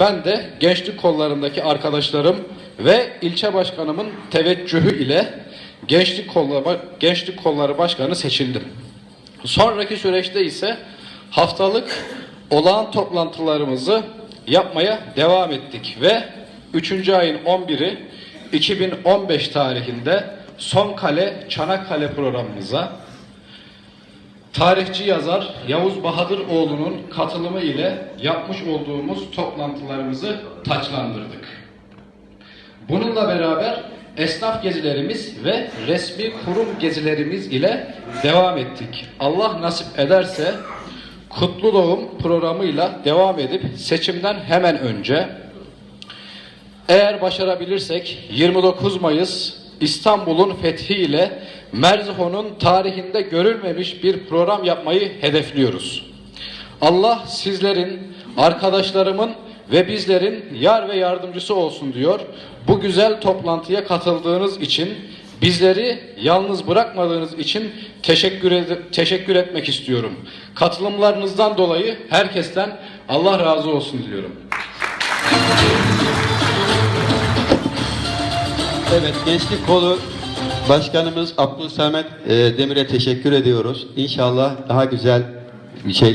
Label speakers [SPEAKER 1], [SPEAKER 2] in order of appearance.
[SPEAKER 1] ben de gençlik kollarındaki arkadaşlarım ve ilçe başkanımın teveccühü ile gençlik kolları, gençlik kolları başkanı seçildim. Sonraki süreçte ise haftalık olağan toplantılarımızı yapmaya devam ettik ve 3. ayın 11'i 2015 tarihinde Son Kale Çanakkale programımıza tarihçi yazar Yavuz Bahadıroğlu'nun katılımı ile yapmış olduğumuz toplantılarımızı taçlandırdık. Bununla beraber esnaf gezilerimiz ve resmi kurum gezilerimiz ile devam ettik. Allah nasip ederse Kutlu Doğum programıyla devam edip seçimden hemen önce eğer başarabilirsek 29 Mayıs İstanbul'un fethi ile Merzifon'un tarihinde görülmemiş bir program yapmayı hedefliyoruz. Allah sizlerin, arkadaşlarımın ve bizlerin yar ve yardımcısı olsun diyor. Bu güzel toplantıya katıldığınız için, bizleri yalnız bırakmadığınız için teşekkür, ed- teşekkür etmek istiyorum. Katılımlarınızdan dolayı herkesten Allah razı olsun diliyorum.
[SPEAKER 2] Evet, Gençlik Kolu Başkanımız Abdülsamet e, Demir'e teşekkür ediyoruz. İnşallah daha güzel şey